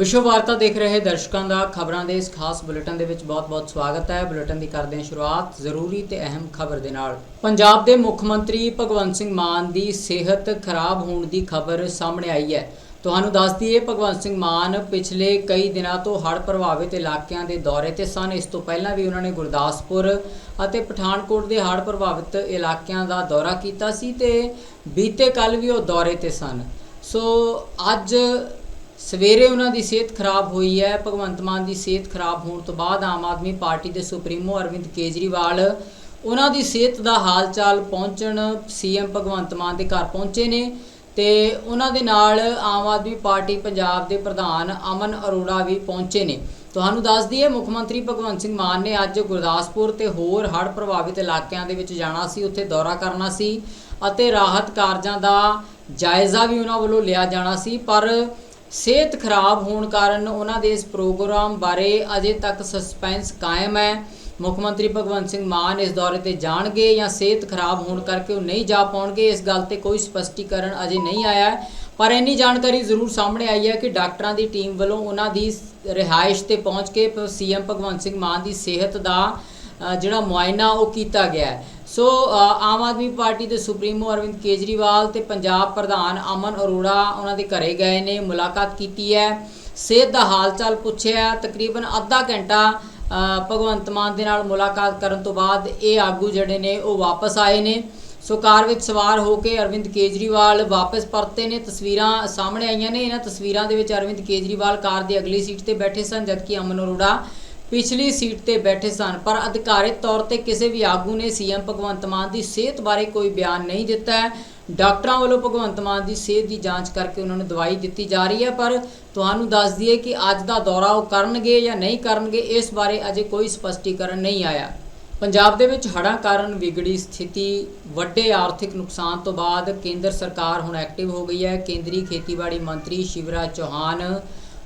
ਵਿਸ਼ਵ ਵਾਰਤਾ ਦੇਖ ਰਹੇ ਦਰਸ਼ਕਾਂ ਦਾ ਖਬਰਾਂ ਦੇ ਇਸ ਖਾਸ ਬੁਲੇਟਿਨ ਦੇ ਵਿੱਚ ਬਹੁਤ-ਬਹੁਤ ਸਵਾਗਤ ਹੈ। ਬੁਲੇਟਿਨ ਦੀ ਕਰਦੇ ਹਾਂ ਸ਼ੁਰੂਆਤ ਜ਼ਰੂਰੀ ਤੇ ਅਹਿਮ ਖਬਰ ਦੇ ਨਾਲ। ਪੰਜਾਬ ਦੇ ਮੁੱਖ ਮੰਤਰੀ ਭਗਵੰਤ ਸਿੰਘ ਮਾਨ ਦੀ ਸਿਹਤ ਖਰਾਬ ਹੋਣ ਦੀ ਖਬਰ ਸਾਹਮਣੇ ਆਈ ਹੈ। ਤੁਹਾਨੂੰ ਦੱਸ ਦਈਏ, ਭਗਵੰਤ ਸਿੰਘ ਮਾਨ ਪਿਛਲੇ ਕਈ ਦਿਨਾਂ ਤੋਂ ਹੜ੍ਹ ਪ੍ਰਭਾਵਿਤ ਇਲਾਕਿਆਂ ਦੇ ਦੌਰੇ ਤੇ ਸਨ। ਇਸ ਤੋਂ ਪਹਿਲਾਂ ਵੀ ਉਹਨਾਂ ਨੇ ਗੁਰਦਾਸਪੁਰ ਅਤੇ ਪਠਾਨਕੋਟ ਦੇ ਹੜ੍ਹ ਪ੍ਰਭਾਵਿਤ ਇਲਾਕਿਆਂ ਦਾ ਦੌਰਾ ਕੀਤਾ ਸੀ ਤੇ ਬੀਤੇ ਕੱਲ ਵੀ ਉਹ ਦੌਰੇ ਤੇ ਸਨ। ਸੋ ਅੱਜ ਸਵੇਰੇ ਉਹਨਾਂ ਦੀ ਸਿਹਤ ਖਰਾਬ ਹੋਈ ਹੈ, ਭਗਵੰਤ ਮਾਨ ਦੀ ਸਿਹਤ ਖਰਾਬ ਹੋਣ ਤੋਂ ਬਾਅਦ ਆਮ ਆਦਮੀ ਪਾਰਟੀ ਦੇ ਸੁਪਰੀਮੋ ਅਰਵਿੰਦ ਕੇਜਰੀਵਾਲ ਉਹਨਾਂ ਦੀ ਸਿਹਤ ਦਾ ਹਾਲ ਚਾਲ ਪਹੁੰਚਣ ਸੀਐਮ ਭਗਵੰਤ ਮਾਨ ਦੇ ਘਰ ਪਹੁੰਚੇ ਨੇ ਤੇ ਉਹਨਾਂ ਦੇ ਨਾਲ ਆਮ ਆਦਮੀ ਪਾਰਟੀ ਪੰਜਾਬ ਦੇ ਪ੍ਰਧਾਨ ਅਮਨ ਅਰੋੜਾ ਵੀ ਪਹੁੰਚੇ ਨੇ। ਤੁਹਾਨੂੰ ਦੱਸ ਦਈਏ, ਮੁੱਖ ਮੰਤਰੀ ਭਗਵੰਤ ਸਿੰਘ ਮਾਨ ਨੇ ਅੱਜ ਗੁਰਦਾਸਪੁਰ ਤੇ ਹੋਰ ਹੜ੍ਹ ਪ੍ਰਭਾਵਿਤ ਇਲਾਕਿਆਂ ਦੇ ਵਿੱਚ ਜਾਣਾ ਸੀ, ਉੱਥੇ ਦੌਰਾ ਕਰਨਾ ਸੀ ਅਤੇ ਰਾਹਤ ਕਾਰਜਾਂ ਦਾ ਜਾਇਜ਼ਾ ਵੀ ਉਹਨਾਂ ਵੱਲੋਂ ਲਿਆ ਜਾਣਾ ਸੀ, ਪਰ ਸਿਹਤ ਖਰਾਬ ਹੋਣ ਕਾਰਨ ਉਹਨਾਂ ਦੇ ਇਸ ਪ੍ਰੋਗਰਾਮ ਬਾਰੇ ਅਜੇ ਤੱਕ ਸਸਪੈਂਸ ਕਾਇਮ ਹੈ ਮੁੱਖ ਮੰਤਰੀ ਭਗਵੰਤ ਸਿੰਘ ਮਾਨ ਇਸ ਦੌਰੇ ਤੇ ਜਾਣਗੇ ਜਾਂ ਸਿਹਤ ਖਰਾਬ ਹੋਣ ਕਰਕੇ ਉਹ ਨਹੀਂ ਜਾ ਪਾਉਣਗੇ, ਇਸ ਗੱਲ ਤੇ ਕੋਈ ਸਪਸ਼ਟੀਕਰਨ ਅਜੇ ਨਹੀਂ ਆਇਆ ਪਰ ਇੰਨੀ ਜਾਣਕਾਰੀ ਜ਼ਰੂਰ ਸਾਹਮਣੇ ਆਈ ਹੈ ਕਿ ਡਾਕਟਰਾਂ ਦੀ ਟੀਮ ਵੱਲੋਂ ਉਹਨਾਂ ਦੀ ਰਿਹਾਇਸ਼ ਤੇ ਪਹੁੰਚ ਕੇ ਸੀਐਮ ਭਗਵੰਤ ਸਿੰਘ ਮਾਨ ਦੀ ਸਿਹਤ ਦਾ ਜਿਹੜਾ ਮੁਆਇਨਾ ਉਹ ਕੀਤਾ ਗਿਆ ਹੈ। ਸੋ ਆਮ ਆਦਮੀ ਪਾਰਟੀ ਦੇ ਸੁਪਰੀਮੋ ਅਰਵਿੰਦ ਕੇਜਰੀਵਾਲ ਤੇ ਪੰਜਾਬ ਪ੍ਰਧਾਨ ਅਮਨ ਅਰੋੜਾ ਉਹਨਾਂ ਦੇ ਘਰੇ ਗਏ ਨੇ, ਮੁਲਾਕਾਤ ਕੀਤੀ ਹੈ। ਸਿਹਤ ਦਾ ਹਾਲ ਚਾਲ ਪੁੱਛਿਆ, ਤਕਰੀਬਨ ਅੱਧਾ ਘੰਟਾ ਭਗਵੰਤ ਮਾਨ ਦੇ ਨਾਲ ਮੁਲਾਕਾਤ ਕਰਨ ਤੋਂ ਬਾਅਦ ਇਹ ਆਗੂ ਜਿਹੜੇ ਨੇ, ਉਹ ਵਾਪਸ ਆਏ ਨੇ। ਸੋ, ਕਾਰ ਵਿੱਚ ਸਵਾਰ ਹੋ ਕੇ ਅਰਵਿੰਦ ਕੇਜਰੀਵਾਲ ਵਾਪਸ ਪਰਤੇ ਨੇ। ਤਸਵੀਰਾਂ ਸਾਹਮਣੇ ਆਈਆਂ ਨੇ। ਇਹਨਾਂ ਤਸਵੀਰਾਂ ਦੇ ਵਿੱਚ ਅਰਵਿੰਦ ਕੇਜਰੀਵਾਲ ਕਾਰ ਦੀ ਅਗਲੀ ਸੀਟ ਤੇ ਬੈਠੇ ਸਨ, ਜਦਕਿ ਅਮਨ ਅਰੋੜਾ ਪਿਛਲੀ ਸੀਟ ਤੇ ਬੈਠੇ ਸਨ, ਪਰ ਅਧਿਕਾਰਿਤ ਤੌਰ ਤੇ ਕਿਸੇ ਵੀ ਆਗੂ ਨੇ ਸੀਐਮ ਭਗਵੰਤ ਮਾਨ ਦੀ ਸਿਹਤ ਬਾਰੇ ਕੋਈ ਬਿਆਨ ਨਹੀਂ ਦਿੱਤਾ ਹੈ। ਡਾਕਟਰਾਂ ਵੱਲੋਂ ਭਗਵੰਤ ਮਾਨ ਦੀ ਸਿਹਤ ਦੀ ਜਾਂਚ ਕਰਕੇ ਉਹਨਾਂ ਨੂੰ ਦਵਾਈ ਦਿੱਤੀ ਜਾ ਰਹੀ ਹੈ, ਪਰ ਤੁਹਾਨੂੰ ਦੱਸ ਦਈਏ ਕਿ ਅੱਜ ਦਾ ਦੌਰਾ ਉਹ ਕਰਨਗੇ ਜਾਂ ਨਹੀਂ ਕਰਨਗੇ, ਇਸ ਬਾਰੇ ਅਜੇ ਕੋਈ ਸਪਸ਼ਟੀਕਰਨ ਨਹੀਂ ਆਇਆ। ਪੰਜਾਬ ਦੇ ਵਿੱਚ ਹੜ੍ਹਾਂ ਕਾਰਨ ਵਿਗੜੀ ਸਥਿਤੀ, ਵੱਡੇ ਆਰਥਿਕ ਨੁਕਸਾਨ ਤੋਂ ਬਾਅਦ ਕੇਂਦਰ ਸਰਕਾਰ ਹੁਣ ਐਕਟਿਵ ਹੋ ਗਈ ਹੈ। ਕੇਂਦਰੀ ਖੇਤੀਬਾੜੀ ਮੰਤਰੀ ਸ਼ਿਵਰਾਜ ਚੌਹਾਨ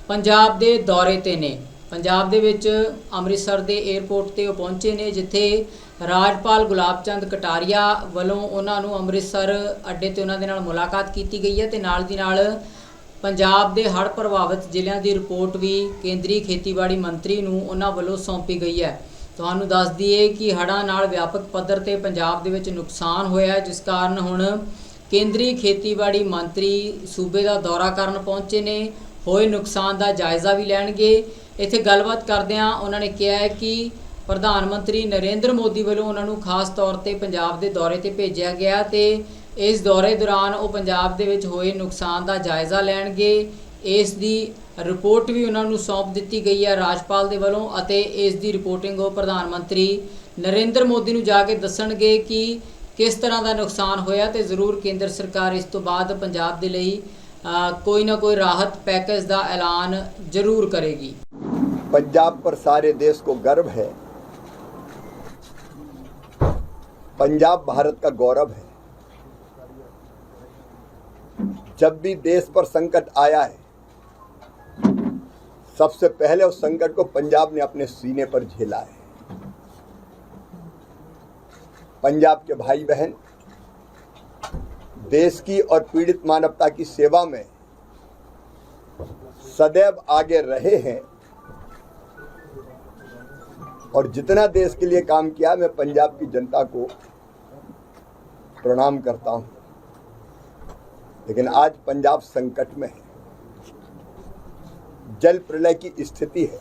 ਪੰਜਾਬ ਦੇ ਦੌਰੇ ਤੇ ਨੇ। ਪੰਜਾਬ ਦੇ ਵਿੱਚ ਅੰਮ੍ਰਿਤਸਰ ਦੇ 에ਅਰਪੋਰਟ ਤੇ ਉਹ ਪਹੁੰਚੇ ਨੇ, ਜਿੱਥੇ ਰਾਜਪਾਲ ਗੁਲਾਬ ਚੰਦ ਕਟਾਰੀਆ ਵੱਲੋਂ ਉਹਨਾਂ ਨੂੰ ਅੰਮ੍ਰਿਤਸਰ ਅੱਡੇ ਤੇ ਉਹਨਾਂ ਦੇ ਨਾਲ ਮੁਲਾਕਾਤ ਕੀਤੀ ਗਈ ਹੈ ਤੇ ਨਾਲ ਦੀ ਨਾਲ ਪੰਜਾਬ ਦੇ ਹੜ੍ਹ ਪ੍ਰਭਾਵਿਤ ਜ਼ਿਲ੍ਹਿਆਂ ਦੀ ਰਿਪੋਰਟ ਵੀ ਕੇਂਦਰੀ ਖੇਤੀਬਾੜੀ ਮੰਤਰੀ ਨੂੰ ਉਹਨਾਂ ਵੱਲੋਂ ਸੌਂਪੀ ਗਈ ਹੈ। ਤੁਹਾਨੂੰ ਦੱਸ ਦਈਏ ਕਿ ਹੜ੍ਹਾਂ ਨਾਲ ਵਿਆਪਕ ਪੱਧਰ ਤੇ ਪੰਜਾਬ ਦੇ ਵਿੱਚ ਨੁਕਸਾਨ ਹੋਇਆ ਜਿਸ ਕਾਰਨ ਹੁਣ ਕੇਂਦਰੀ ਖੇਤੀਬਾੜੀ ਮੰਤਰੀ ਸੂਬੇ ਦਾ ਦੌਰਾ ਕਰਨ ਪਹੁੰਚੇ ਨੇ। ਹੋਏ ਨੁਕਸਾਨ ਦਾ ਜਾਇਜ਼ਾ ਵੀ ਲੈਣਗੇ। ਇੱਥੇ ਗੱਲਬਾਤ ਕਰਦਿਆਂ ਉਹਨਾਂ ਨੇ ਕਿਹਾ ਹੈ ਕਿ ਪ੍ਰਧਾਨ ਮੰਤਰੀ ਨਰਿੰਦਰ ਮੋਦੀ ਵੱਲੋਂ ਉਹਨਾਂ ਨੂੰ ਖਾਸ ਤੌਰ ਤੇ ਪੰਜਾਬ ਦੇ ਦੌਰੇ ਤੇ ਭੇਜਿਆ ਗਿਆ ਤੇ ਇਸ ਦੌਰੇ ਦੌਰਾਨ ਉਹ ਪੰਜਾਬ ਦੇ ਵਿੱਚ ਹੋਏ ਨੁਕਸਾਨ ਦਾ ਜਾਇਜ਼ਾ ਲੈਣਗੇ। ਇਸ ਦੀ ਰਿਪੋਰਟ ਵੀ ਉਹਨਾਂ ਨੂੰ ਸੌਂਪ ਦਿੱਤੀ ਗਈ ਹੈ ਰਾਜਪਾਲ ਦੇ ਵੱਲੋਂ ਅਤੇ ਇਸ ਦੀ ਰਿਪੋਰਟਿੰਗ ਉਹ ਪ੍ਰਧਾਨ ਮੰਤਰੀ ਨਰਿੰਦਰ ਮੋਦੀ ਨੂੰ ਜਾ ਕੇ ਦੱਸਣਗੇ ਕਿ ਕਿਸ ਤਰ੍ਹਾਂ ਦਾ ਨੁਕਸਾਨ ਹੋਇਆ ਤੇ ਜ਼ਰੂਰ ਕੇਂਦਰ ਸਰਕਾਰ ਇਸ ਤੋਂ ਬਾਅਦ ਪੰਜਾਬ ਦੇ ਲਈ ਕੋਈ ਨਾ ਕੋਈ ਰਾਹਤ ਪੈਕੇਜ ਦਾ ਐਲਾਨ ਜ਼ਰੂਰ ਕਰੇਗੀ। पंजाब पर सारे देश को गर्व है। पंजाब भारत का गौरव है। जब भी देश पर संकट आया है, सबसे पहले उस संकट को पंजाब ने अपने सीने पर झेला है। पंजाब के भाई बहन देश की और पीड़ित मानवता की सेवा में सदैव आगे रहे हैं। और जितना देश के लिए काम किया, मैं पंजाब की जनता को प्रणाम करता हूँ। लेकिन आज पंजाब संकट में है। जल प्रलय की स्थिति है।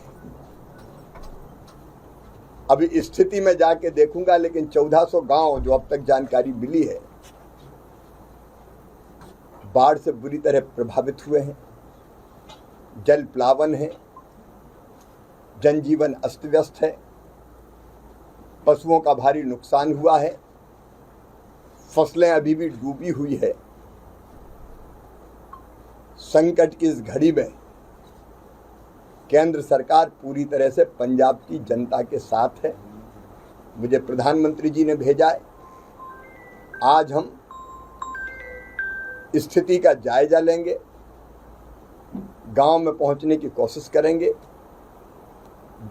अभी स्थिति में जाके देखूँगा, लेकिन 1400 गाँव जो अब तक जानकारी मिली है, बाढ़ से बुरी तरह प्रभावित हुए हैं। जल प्लावन है। जनजीवन अस्त व्यस्त है। पशुओं का भारी नुकसान हुआ है। फ़सलें अभी भी डूबी हुई है। संकट की इस घड़ी में केंद्र सरकार पूरी तरह से पंजाब की जनता के साथ है। मुझे प्रधानमंत्री जी ने भेजा है। आज हम स्थिति का जायजा लेंगे। गाँव में पहुँचने की कोशिश करेंगे।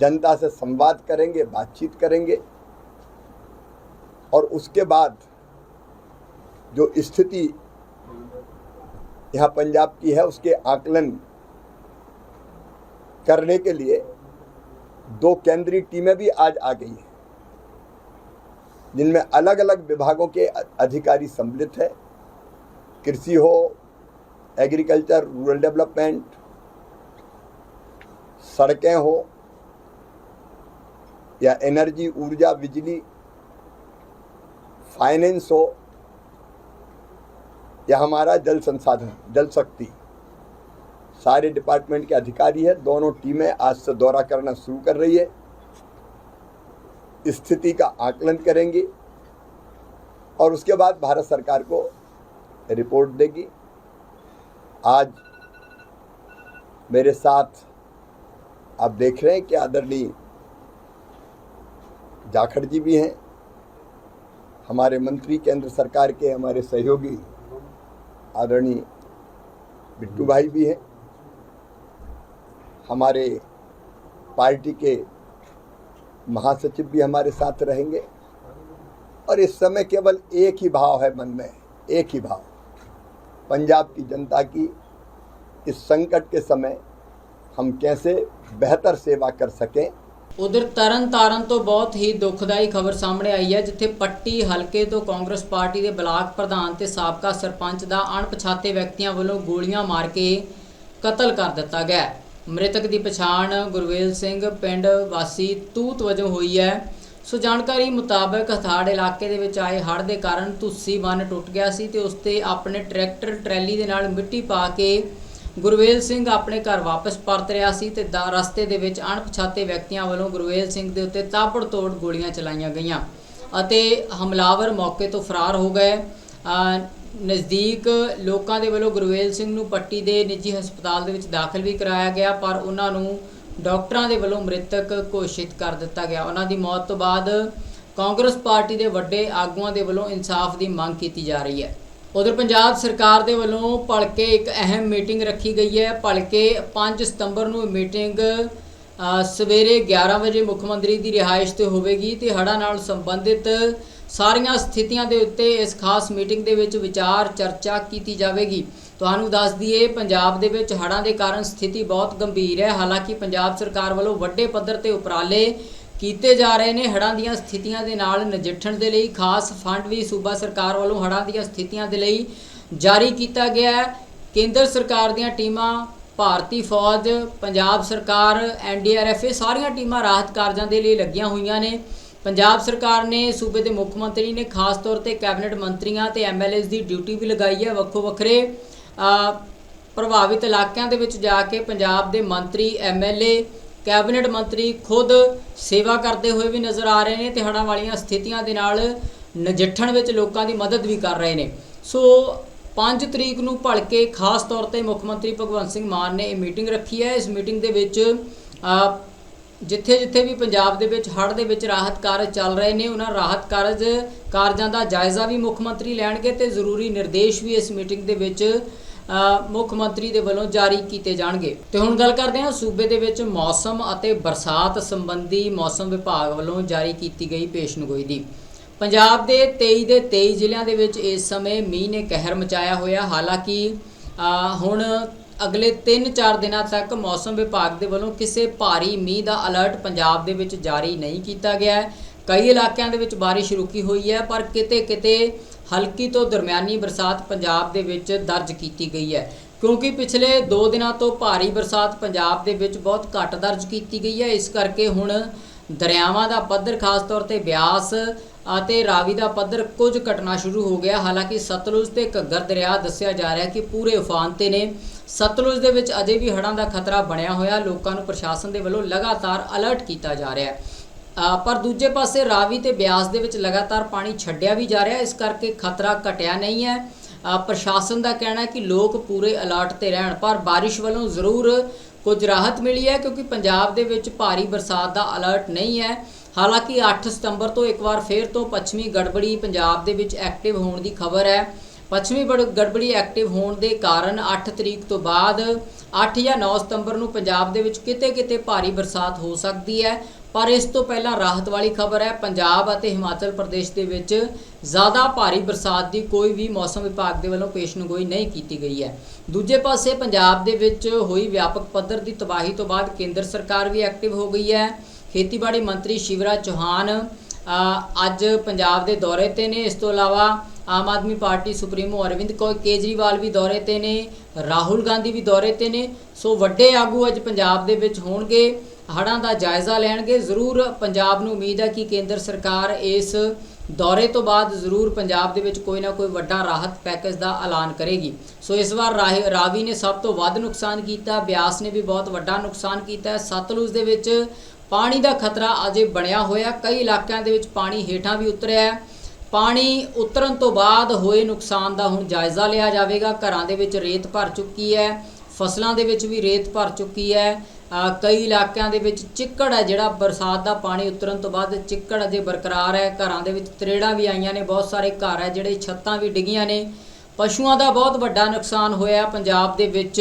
जनता से संवाद करेंगे, बातचीत करेंगे। और उसके बाद जो स्थिति यहाँ पंजाब की है, उसके आकलन करने के लिए दो केंद्रीय टीमें भी आज आ गई हैं, जिनमें अलग अलग विभागों के अधिकारी सम्मिलित है। कृषि हो, एग्रीकल्चर, रूरल डेवलपमेंट, सड़कें हो, या एनर्जी, ऊर्जा, बिजली फाइनेंस हो, या हमारा जल संसाधन, जल शक्ति। सारे डिपार्टमेंट के अधिकारी है, दोनों टीमें आज से दौरा करना शुरू कर रही है। स्थिति का आकलन करेंगी, और उसके बाद भारत सरकार को रिपोर्ट देगी। आज मेरे साथ आप देख रहे हैं कि आदरणीय जाखड़ जी भी हैं हमारे मंत्री, केंद्र सरकार के हमारे सहयोगी आदरणीय बिट्टू भाई भी हैं। हमारे पार्टी के महासचिव भी हमारे साथ रहेंगे। और इस समय केवल एक ही भाव है मन में, एक ही भाव। पंजाब की जनता की इस संकट के समय हम कैसे बेहतर सेवा कर सकें ਉਧਰ ਤਰਨ ਤਾਰਨ ਤੋਂ ਬਹੁਤ ਹੀ ਦੁਖਦਾਈ ਖਬਰ ਸਾਹਮਣੇ ਆਈ ਹੈ, ਜਿੱਥੇ ਪੱਟੀ ਹਲਕੇ ਤੋਂ ਕਾਂਗਰਸ ਪਾਰਟੀ ਦੇ ਬਲਾਕ ਪ੍ਰਧਾਨ ਤੇ ਸਾਬਕਾ ਸਰਪੰਚ ਦਾ ਅਣਪਛਾਤੇ ਵਿਅਕਤੀਆਂ ਵੱਲੋਂ ਗੋਲੀਆਂ ਮਾਰ ਕੇ ਕਤਲ ਕਰ ਦਿੱਤਾ ਗਿਆ ਮ੍ਰਿਤਕ ਦੀ ਪਛਾਣ ਗੁਰਵੇਲ ਸਿੰਘ ਪਿੰਡ ਵਾਸੀ ਤੂਤ ਵਜੋਂ ਹੋਈ ਹੈ। ਸੋ ਜਾਣਕਾਰੀ ਮੁਤਾਬਕ ਹਥਾੜ ਇਲਾਕੇ ਦੇ ਵਿੱਚ ਆਏ ਹੜ੍ਹ ਦੇ ਕਾਰਨ ਤੁਸੀ ਬੰਨ ਟੁੱਟ ਗਿਆ ਸੀ ਤੇ ਉਸ ਤੇ ਆਪਣੇ ਟਰੈਕਟਰ ਟਰੈਲੀ ਦੇ ਨਾਲ ਮਿੱਟੀ ਪਾ ਕੇ ਗੁਰਵੇਲ ਸਿੰਘ ਆਪਣੇ ਘਰ ਵਾਪਸ ਪਰਤ ਰਿਹਾ ਸੀ ਤੇ ਦਾ ਰਸਤੇ ਦੇ ਵਿੱਚ ਅਣਪਛਾਤੇ ਵਿਅਕਤੀਆਂ ਵੱਲੋਂ ਗੁਰਵੇਲ ਸਿੰਘ ਦੇ ਉੱਤੇ ਤਾਬੜਤੋੜ ਗੋਲੀਆਂ ਚਲਾਈਆਂ ਗਈਆਂ ਅਤੇ ਹਮਲਾਵਰ ਮੌਕੇ ਤੋਂ ਫਰਾਰ ਹੋ ਗਏ। ਨਜ਼ਦੀਕ ਲੋਕਾਂ ਦੇ ਵੱਲੋਂ ਗੁਰਵੇਲ ਸਿੰਘ ਨੂੰ ਪੱਟੀ ਦੇ ਨਿੱਜੀ ਹਸਪਤਾਲ ਦੇ ਵਿੱਚ ਦਾਖਲ ਵੀ ਕਰਾਇਆ ਗਿਆ, ਪਰ ਉਹਨਾਂ ਨੂੰ ਡਾਕਟਰਾਂ ਦੇ ਵੱਲੋਂ ਮ੍ਰਿਤਕ ਘੋਸ਼ਿਤ ਕਰ ਦਿੱਤਾ ਗਿਆ। ਉਹਨਾਂ ਦੀ ਮੌਤ ਤੋਂ ਬਾਅਦ ਕਾਂਗਰਸ ਪਾਰਟੀ ਦੇ ਵੱਡੇ ਆਗੂਆਂ ਦੇ ਵੱਲੋਂ ਇਨਸਾਫ ਦੀ ਮੰਗ ਕੀਤੀ ਜਾ ਰਹੀ ਹੈ। ਉਧਰ ਪੰਜਾਬ ਸਰਕਾਰ ਦੇ ਵੱਲੋਂ ਭਲਕੇ ਇੱਕ ਅਹਿਮ ਮੀਟਿੰਗ ਰੱਖੀ ਗਈ ਹੈ। ਭਲਕੇ 5 ਸਤੰਬਰ ਨੂੰ ਮੀਟਿੰਗ ਸਵੇਰੇ 11 ਵਜੇ ਮੁੱਖ ਮੰਤਰੀ ਦੀ ਰਿਹਾਇਸ਼ ਤੇ ਹੋਵੇਗੀ। ਤੇ ਹੜ੍ਹਾਂ ਨਾਲ ਸੰਬੰਧਿਤ ਸਾਰੀਆਂ ਸਥਿਤੀਆਂ ਦੇ ਉੱਤੇ ਇਸ ਖਾਸ ਮੀਟਿੰਗ ਦੇ ਵਿੱਚ ਵਿਚਾਰ ਚਰਚਾ ਕੀਤੀ ਜਾਵੇਗੀ। ਤੁਹਾਨੂੰ ਦੱਸ ਦਈਏ, ਪੰਜਾਬ ਦੇ ਵਿੱਚ ਹੜ੍ਹਾਂ ਦੇ ਕਾਰਨ ਸਥਿਤੀ ਬਹੁਤ ਗੰਭੀਰ ਹੈ। ਹਾਲਾਂਕਿ ਪੰਜਾਬ ਸਰਕਾਰ ਵੱਲੋਂ ਵੱਡੇ ਪੱਧਰ ਤੇ ਉਪਰਾਲੇ ਕੀਤੇ ਜਾ ਰਹੇ ਨੇ ਹੜ੍ਹਾਂ ਦੀਆਂ ਸਥਿਤੀਆਂ ਦੇ ਨਾਲ ਨਜਿੱਠਣ ਦੇ ਲਈ, ਖਾਸ ਫੰਡ ਵੀ ਸੂਬਾ ਸਰਕਾਰ ਵੱਲੋਂ ਹੜ੍ਹਾਂ ਦੀਆਂ ਸਥਿਤੀਆਂ ਦੇ ਲਈ ਜਾਰੀ ਕੀਤਾ ਗਿਆ ਹੈ। ਕੇਂਦਰ ਸਰਕਾਰ ਦੀਆਂ ਟੀਮਾਂ, ਭਾਰਤੀ ਫੌਜ, ਪੰਜਾਬ ਸਰਕਾਰ ਐਨਡੀਆਰਐਫ ਇਹ ਸਾਰੀਆਂ ਟੀਮਾਂ ਰਾਹਤ ਕਾਰਜਾਂ ਦੇ ਲਈ ਲੱਗੀਆਂ ਹੋਈਆਂ ਨੇ। ਪੰਜਾਬ ਸਰਕਾਰ ਨੇ ਸੂਬੇ ਦੇ ਮੁੱਖ ਮੰਤਰੀ ਨੇ ਖਾਸ ਤੌਰ ਤੇ ਕੈਬਨਿਟ ਮੰਤਰੀਆਂ ਤੇ ਐਮਐਲਏਜ਼ ਦੀ ਡਿਊਟੀ ਵੀ ਲਗਾਈ ਹੈ। ਵੱਖੋ ਵੱਖਰੇ ਪ੍ਰਭਾਵਿਤ ਇਲਾਕਿਆਂ ਦੇ ਵਿੱਚ ਜਾ ਕੇ ਪੰਜਾਬ ਦੇ ਮੰਤਰੀ ਐਮਐਲਏ ਕੈਬਨਿਟ ਮੰਤਰੀ ਖੁਦ ਸੇਵਾ ਕਰਦੇ ਹੋਏ ਵੀ ਨਜ਼ਰ ਆ ਰਹੇ ਨੇ ਤੇ ਹੜ੍ਹਾਂ ਵਾਲੀਆਂ ਸਥਿਤੀਆਂ ਦੇ ਨਾਲ ਨਜਿੱਠਣ ਵਿੱਚ ਲੋਕਾਂ ਦੀ ਮਦਦ ਵੀ ਕਰ ਰਹੇ ਨੇ। ਸੋ 5 ਤਰੀਕ ਨੂੰ ਭਲਕੇ ਖਾਸ ਤੌਰ ਤੇ ਮੁੱਖ ਮੰਤਰੀ ਭਗਵੰਤ ਸਿੰਘ ਮਾਨ ਨੇ ਇਹ ਮੀਟਿੰਗ ਰੱਖੀ ਹੈ। ਇਸ ਮੀਟਿੰਗ ਦੇ ਵਿੱਚ ਜਿੱਥੇ ਜਿੱਥੇ ਵੀ ਪੰਜਾਬ ਦੇ ਵਿੱਚ ਹੜ੍ਹ ਦੇ ਵਿੱਚ ਰਾਹਤ ਕਾਰਜ ਚੱਲ ਰਹੇ ਨੇ, ਉਹਨਾਂ ਰਾਹਤ ਕਾਰਜ ਕਾਰਜਾਂ ਦਾ ਜਾਇਜ਼ਾ ਵੀ ਮੁੱਖ ਮੰਤਰੀ ਲੈਣਗੇ ਤੇ ਜ਼ਰੂਰੀ ਨਿਰਦੇਸ਼ ਵੀ ਇਸ ਮੀਟਿੰਗ ਦੇ ਵਿੱਚ ਮੁੱਖ ਮੰਤਰੀ ਦੇ ਵੱਲੋਂ ਜਾਰੀ ਕੀਤੇ ਜਾਣਗੇ। ਤੇ ਹੁਣ ਗੱਲ ਕਰਦੇ ਹਾਂ ਸੂਬੇ ਦੇ ਵਿੱਚ ਮੌਸਮ ਅਤੇ ਬਰਸਾਤ ਸੰਬੰਧੀ ਮੌਸਮ ਵਿਭਾਗ ਵੱਲੋਂ ਜਾਰੀ ਕੀਤੀ ਗਈ ਪੇਸ਼ਨਗੋਈ ਦੀ। ਪੰਜਾਬ ਦੇ 23 ਦੇ 23 ਜ਼ਿਲ੍ਹਿਆਂ ਦੇ ਵਿੱਚ ਇਸ ਸਮੇਂ ਮੀਂਹ ਨੇ ਕਹਿਰ ਮਚਾਇਆ ਹੋਇਆ। ਹਾਲਾਂਕਿ ਹੁਣ ਅਗਲੇ 3-4 ਦਿਨਾਂ ਤੱਕ ਮੌਸਮ ਵਿਭਾਗ ਦੇ ਵੱਲੋਂ ਕਿਸੇ ਭਾਰੀ ਮੀਂਹ ਦਾ ਅਲਰਟ ਪੰਜਾਬ ਦੇ ਵਿੱਚ ਜਾਰੀ ਨਹੀਂ ਕੀਤਾ ਗਿਆ। ਹੈ ਕਈ ਇਲਾਕਿਆਂ ਦੇ ਵਿੱਚ ਬਾਰਿਸ਼ ਰੁਕੀ ਹੋਈ ਹੈ, ਪਰ ਕਿਤੇ-ਕਿਤੇ ਹਲਕੀ ਤੋਂ ਦਰਮਿਆਨੀ ਬਰਸਾਤ ਪੰਜਾਬ ਦੇ ਵਿੱਚ ਦਰਜ ਕੀਤੀ ਗਈ ਹੈ। ਕਿਉਂਕਿ ਪਿਛਲੇ 2 ਦਿਨਾਂ ਤੋਂ ਭਾਰੀ ਬਰਸਾਤ ਪੰਜਾਬ ਦੇ ਵਿੱਚ ਬਹੁਤ ਘੱਟ ਦਰਜ ਕੀਤੀ ਗਈ ਹੈ। ਇਸ ਕਰਕੇ ਹੁਣ ਦਰਿਆਵਾਂ ਦਾ ਪੱਧਰ ਖਾਸ ਤੌਰ ਤੇ ਬਿਆਸ ਅਤੇ ਰਾਵੀ ਦਾ ਪੱਧਰ ਕੁਝ ਘਟਣਾ ਸ਼ੁਰੂ ਹੋ ਗਿਆ। ਹਾਲਾਂਕਿ ਸਤਲੁਜ ਤੇ ਘੱਗਰ ਦਰਿਆ ਦੱਸਿਆ ਜਾ ਰਿਹਾ ਕਿ ਪੂਰੇ ਉਫਾਨ ਤੇ ਨੇ। ਸਤਲੁਜ ਦੇ ਵਿੱਚ ਅਜੇ ਵੀ ਹੜ੍ਹਾਂ ਦਾ ਖਤਰਾ ਬਣਿਆ ਹੋਇਆ। ਲੋਕਾਂ ਨੂੰ ਪ੍ਰਸ਼ਾਸਨ ਦੇ ਵੱਲੋਂ ਲਗਾਤਾਰ ਅਲਰਟ ਕੀਤਾ ਜਾ ਰਿਹਾ ਹੈ। ਪਰ ਦੂਜੇ ਪਾਸੇ ਰਾਵੀ ਤੇ ਬਿਆਸ ਦੇ ਵਿੱਚ ਲਗਾਤਾਰ ਪਾਣੀ ਛੱਡਿਆ ਵੀ ਜਾ ਰਿਹਾ, ਇਸ ਕਰਕੇ ਖਤਰਾ ਘਟਿਆ ਨਹੀਂ ਹੈ। ਪ੍ਰਸ਼ਾਸਨ ਦਾ ਕਹਿਣਾ ਹੈ ਕਿ ਲੋਕ ਪੂਰੇ ਅਲਰਟ ਤੇ ਰਹਿਣ, ਪਰ ਬਾਰਿਸ਼ ਵੱਲੋਂ ਜ਼ਰੂਰ ਕੁਝ ਰਾਹਤ ਮਿਲੀ ਹੈ, ਕਿਉਂਕਿ ਪੰਜਾਬ ਦੇ ਵਿੱਚ ਭਾਰੀ ਬਰਸਾਤ ਦਾ ਅਲਰਟ ਨਹੀਂ ਹੈ। ਹਾਲਾਂਕਿ 8 ਸਤੰਬਰ ਤੋਂ ਇੱਕ ਵਾਰ ਫੇਰ ਤੋਂ ਪੱਛਮੀ ਗੜਬੜੀ ਪੰਜਾਬ ਦੇ ਵਿੱਚ ਐਕਟਿਵ ਹੋਣ ਦੀ ਖਬਰ ਹੈ। ਪੱਛਮੀ ਬੜ- ਗੜਬੜੀ ਐਕਟਿਵ ਹੋਣ ਦੇ ਕਾਰਨ 8 ਤਰੀਕ ਤੋਂ ਬਾਅਦ 8 ਜਾਂ 9 ਸਤੰਬਰ ਨੂੰ ਪੰਜਾਬ ਦੇ ਵਿੱਚ ਕਿਤੇ-ਕਿਤੇ ਭਾਰੀ ਬਰਸਾਤ ਹੋ ਸਕਦੀ ਹੈ, ਪਰ ਇਸ ਤੋਂ ਪਹਿਲਾਂ ਰਾਹਤ ਵਾਲੀ ਖਬਰ ਹੈ, ਪੰਜਾਬ ਅਤੇ ਹਿਮਾਚਲ ਪ੍ਰਦੇਸ਼ ਦੇ ਵਿੱਚ ਜ਼ਿਆਦਾ ਭਾਰੀ ਬਰਸਾਤ ਦੀ ਕੋਈ ਵੀ ਮੌਸਮ ਵਿਭਾਗ ਦੇ ਵੱਲੋਂ ਪੇਸ਼ਨਗੋਈ ਨਹੀਂ ਕੀਤੀ ਗਈ ਹੈ। ਦੂਜੇ ਪਾਸੇ ਪੰਜਾਬ ਦੇ ਵਿੱਚ ਹੋਈ ਵਿਆਪਕ ਪੱਧਰ ਦੀ ਤਬਾਹੀ ਤੋਂ ਬਾਅਦ ਕੇਂਦਰ ਸਰਕਾਰ ਵੀ ਐਕਟਿਵ ਹੋ ਗਈ ਹੈ। ਖੇਤੀਬਾੜੀ ਮੰਤਰੀ ਸ਼ਿਵਰਾਜ ਚੌਹਾਨ ਅੱਜ ਪੰਜਾਬ ਦੇ ਦੌਰੇ ਤੇ ਨੇ। ਇਸ ਤੋਂ ਇਲਾਵਾ ਆਮ ਆਦਮੀ ਪਾਰਟੀ ਸੁਪਰੀਮੋ ਅਰਵਿੰਦ ਕੋ ਕੇਜਰੀਵਾਲ ਵੀ ਦੌਰੇ ਤੇ ਨੇ, ਰਾਹੁਲ ਗਾਂਧੀ ਵੀ ਦੌਰੇ ਤੇ ਨੇ, ਸੋ ਵੱਡੇ ਆਗੂ ਅੱਜ ਪੰਜਾਬ ਦੇ ਵਿੱਚ ਹੋਣਗੇ, ਹੜ੍ਹਾਂ ਦਾ ਜਾਇਜ਼ਾ ਲੈਣਗੇ, ਜ਼ਰੂਰ ਪੰਜਾਬ ਨੂੰ ਉਮੀਦ ਹੈ ਕਿ ਕੇਂਦਰ ਸਰਕਾਰ ਇਸ ਦੌਰੇ ਤੋਂ ਬਾਅਦ ਜ਼ਰੂਰ ਪੰਜਾਬ ਦੇ ਵਿੱਚ ਕੋਈ ਨਾ ਕੋਈ ਵੱਡਾ ਰਾਹਤ ਪੈਕੇਜ ਦਾ ਐਲਾਨ ਕਰੇਗੀ। ਸੋ ਇਸ ਵਾਰ ਰਾਹੀ- ਰਾਵੀ ਨੇ ਸਭ ਤੋਂ ਵੱਧ ਨੁਕਸਾਨ ਕੀਤਾ, ਬਿਆਸ ਨੇ ਵੀ ਬਹੁਤ ਵੱਡਾ ਨੁਕਸਾਨ ਕੀਤਾ ਸਤਲੁਜ ਦੇ ਵਿੱਚ ਪਾਣੀ ਦਾ ਖਤਰਾ ਅਜੇ ਬਣਿਆ ਹੋਇਆ, ਕਈ ਇਲਾਕਿਆਂ ਦੇ ਵਿੱਚ ਪਾਣੀ ਹੇਠਾਂ ਵੀ ਉਤਰਿਆ ਹੈ। ਪਾਣੀ ਉਤਰਨ ਤੋਂ ਬਾਅਦ ਹੋਏ ਨੁਕਸਾਨ ਦਾ ਹੁਣ ਜਾਇਜ਼ਾ ਲਿਆ ਜਾਵੇਗਾ। ਘਰਾਂ ਦੇ ਵਿੱਚ ਰੇਤ ਭਰ ਚੁੱਕੀ ਹੈ, ਫਸਲਾਂ ਦੇ ਵਿੱਚ ਵੀ ਰੇਤ ਭਰ ਚੁੱਕੀ ਹੈ। ਕਈ ਇਲਾਕਿਆਂ ਦੇ ਵਿੱਚ ਚਿੱਕੜ ਹੈ ਜਿਹੜਾ ਬਰਸਾਤ ਦਾ ਪਾਣੀ ਉਤਰਨ ਤੋਂ ਬਾਅਦ ਚਿੱਕੜ ਅਜੇ ਬਰਕਰਾਰ ਹੈ। ਘਰਾਂ ਦੇ ਵਿੱਚ ਤਰੇੜਾਂ ਵੀ ਆਈਆਂ ਨੇ, ਬਹੁਤ ਸਾਰੇ ਘਰ ਹੈ ਜਿਹੜੇ ਛੱਤਾਂ ਵੀ ਡਿੱਗੀਆਂ ਨੇ। ਪਸ਼ੂਆਂ ਦਾ ਬਹੁਤ ਵੱਡਾ ਨੁਕਸਾਨ ਹੋਇਆ ਪੰਜਾਬ ਦੇ ਵਿੱਚ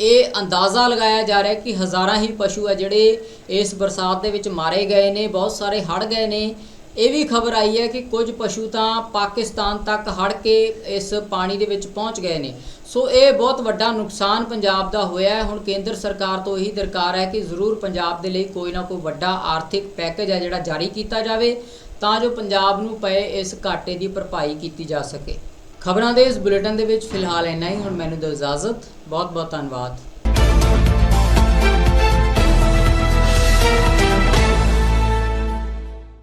ਇਹ ਅੰਦਾਜ਼ਾ ਲਗਾਇਆ ਜਾ ਰਿਹਾ ਕਿ ਹਜ਼ਾਰਾਂ ਹੀ ਪਸ਼ੂ ਹੈ ਜਿਹੜੇ ਇਸ ਬਰਸਾਤ ਦੇ ਵਿੱਚ ਮਾਰੇ ਗਏ ਨੇ, ਬਹੁਤ ਸਾਰੇ ਹੜ ਗਏ ਨੇ। ਇਹ ਵੀ ਖਬਰ ਆਈ ਹੈ ਕਿ ਕੁਝ ਪਸ਼ੂ ਤਾਂ ਪਾਕਿਸਤਾਨ ਤੱਕ ਹੜ ਕੇ ਇਸ ਪਾਣੀ ਦੇ ਵਿੱਚ ਪਹੁੰਚ ਗਏ ਨੇ। ਸੋ ਇਹ ਬਹੁਤ ਵੱਡਾ ਨੁਕਸਾਨ ਪੰਜਾਬ ਦਾ ਹੋਇਆ ਹੈ। ਹੁਣ ਕੇਂਦਰ ਸਰਕਾਰ ਤੋਂ ਇਹੀ ਦਰਕਾਰ ਹੈ ਕਿ ਜ਼ਰੂਰ ਪੰਜਾਬ ਦੇ ਲਈ ਕੋਈ ਨਾ ਕੋਈ ਵੱਡਾ ਆਰਥਿਕ ਪੈਕੇਜ ਹੈ ਜਿਹੜਾ ਜਾਰੀ ਕੀਤਾ ਜਾਵੇ, ਤਾਂ ਜੋ ਪੰਜਾਬ ਨੂੰ ਪਏ ਇਸ ਘਾਟੇ ਦੀ ਭਰਪਾਈ ਕੀਤੀ ਜਾ ਸਕੇ। ਖਬਰਾਂ ਦੇ ਇਸ ਬੁਲੇਟਿਨ ਦੇ ਵਿੱਚ ਫਿਲਹਾਲ ਇੰਨਾ ਹੀ। ਹੁਣ ਮੈਨੂੰ ਦਿਓ ਇਜਾਜ਼ਤ ਬਹੁਤ ਬਹੁਤ ਧੰਨਵਾਦ।